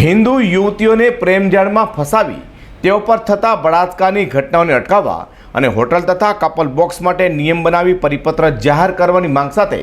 હિન્દુ યુવતીઓને પ્રેમજાળમાં ફસાવી, તેઓ પર થતા બળાત્કારની ઘટનાઓને અટકાવવા અને હોટલ તથા કપલ બોક્સ માટે નિયમ બનાવી પરિપત્ર જાહેર કરવાની માંગ સાથે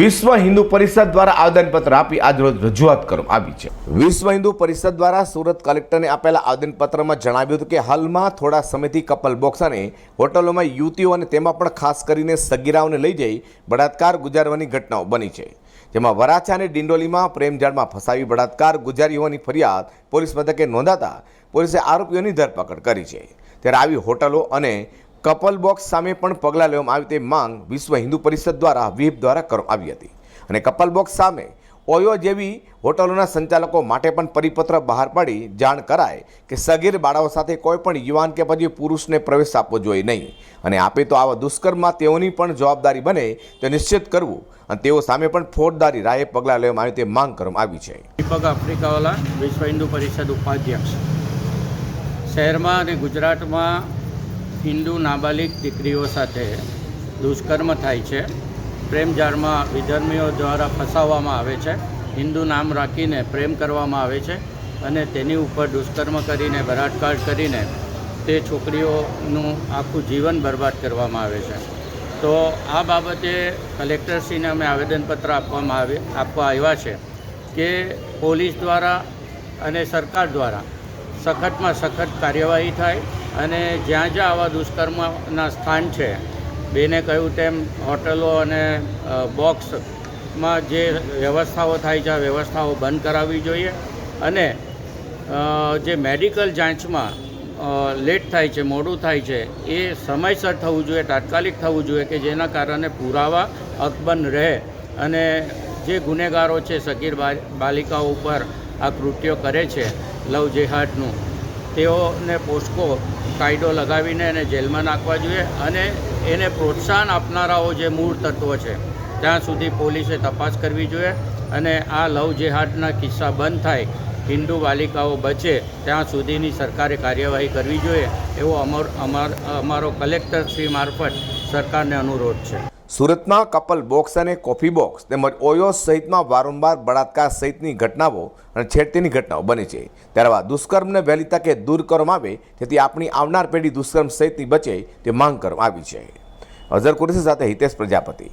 વિશ્વ હિન્દુ પરિષદ દ્વારા આવેદનપત્ર આપી આજરોજ રજૂઆત કરવામાં આવી છે. વિશ્વ હિન્દુ પરિષદ દ્વારા સુરત કલેક્ટરને આપેલા આવેદનપત્રમાં જણાવ્યું હતું કે હાલમાં થોડા સમયથી કપલ બોક્સ અને હોટલોમાં યુવતીઓ અને તેમાં પણ ખાસ કરીને સગીરાઓને લઈ જઈ બળાત્કાર ગુજારવાની ઘટનાઓ બની છે. જેમાં વરાછા અને ડિંડોલીમાં પ્રેમજાળમાં ફસાવી બળાત્કાર ગુજારી હોવાની ફરિયાદ પોલીસ મથકે નોંધાતા પોલીસે આરોપીઓની ધરપકડ કરી છે. ત્યારે આવી હોટલો અને કપલ બોક્સ સામે પણ પગલાં લેવામાં આવે તે માંગ વિશ્વ હિન્દુ પરિષદ દ્વારા વિપ દ્વારા કરવામાં આવી હતી. અને કપલ બોક્સ સામે ઓયો જેવી હોટલોના સંચાલકો માટે પણ પરિપત્ર બહાર પાડી જાણ કરાય કે સગીર બાળાઓ સાથે કોઈ પણ યુવાન કે પછી પુરુષને પ્રવેશ આપવો જોઈએ નહીં. અને આપે તો આવા દુષ્કર્મમાં તેઓની પણ જવાબદારી બને તે નિશ્ચિત કરવું. અને તેઓ સામે પણ ફોજદારી રાહે પગલાં લેવામાં આવે તે માંગ કરવામાં આવી છે. દીપક આફ્રિકાવાલા, વિશ્વ હિન્દુ પરિષદ ઉપાધ્યક્ષ. શહેરમાં અને ગુજરાતમાં હિન્દુ નાબાલિગ દીકરીઓ સાથે દુષ્કર્મ થાય છે. પ્રેમજાળમાં વિધર્મીઓ દ્વારા ફસાવવામાં આવે છે. હિન્દુ નામ રાખીને પ્રેમ કરવામાં આવે છે અને તેની ઉપર દુષ્કર્મ કરીને બળાત્કાર કરીને તે છોકરીઓનું આખું જીવન બરબાદ કરવામાં આવે છે. તો આ બાબતે કલેક્ટરશ્રીને અમે આવેદનપત્ર આપવામાં આવે, આપવા આવ્યા છે કે પોલીસ દ્વારા અને સરકાર દ્વારા સખતમાં સખત કાર્યવાહી થાય અને જ્યાં જ્યાં આવા દુષ્કર્મના સ્થાન છે બેને કહ્યું તેમ હોટલો અને બોક્સમાં જે વ્યવસ્થાઓ થાય છે, આ વ્યવસ્થાઓ બંધ કરાવવી જોઈએ. અને જે મેડિકલ જાંચમાં લેટ થાય છે, મોડું થાય છે, એ સમયસર થવું જોઈએ, તાત્કાલિક થવું જોઈએ કે જેના કારણે પુરાવા અકબંધ રહે. અને જે ગુનેગારો છે, સગીર બાલિકાઓ ઉપર આ કૃત્યો કરે છે, લવ જેહાદનું, તેઓને પોસ્કો કાયદો લગાવીને એને જેલમાં નાખવા જોઈએ અને એને પ્રોત્સાહન આપનારાઓ જે મૂળ તત્વો છે, ત્યાં સુધી પોલીસે તપાસ કરવી જોઈએ અને આ લવ જેહાદના કિસ્સા બંધ થાય, હિન્દુ બાલિકાઓ બચે, ત્યાં સુધીની સરકારે કાર્યવાહી કરવી જોઈએ, એવો અમર, અમાર, અમારો કલેક્ટર શ્રી મારફત સરકારને અનુરોધ છે. સુરતમાં કપલ બોક્સ અને કોફી બોક્સ તેમજ ઓયો સહિતમાં વારંવાર બળાત્કાર સહિતની ઘટનાઓ અને છેડતીની ઘટનાઓ બને છે. ત્યારે આવા દુષ્કર્મને વહેલી તકે દૂર કરવામાં આવે તેથી આપણી આવનાર પેઢી દુષ્કર્મ સહિતની બચે તે માંગ કરવામાં આવી છે. અઝર કુરેશી સાથે હિતેશ પ્રજાપતિ.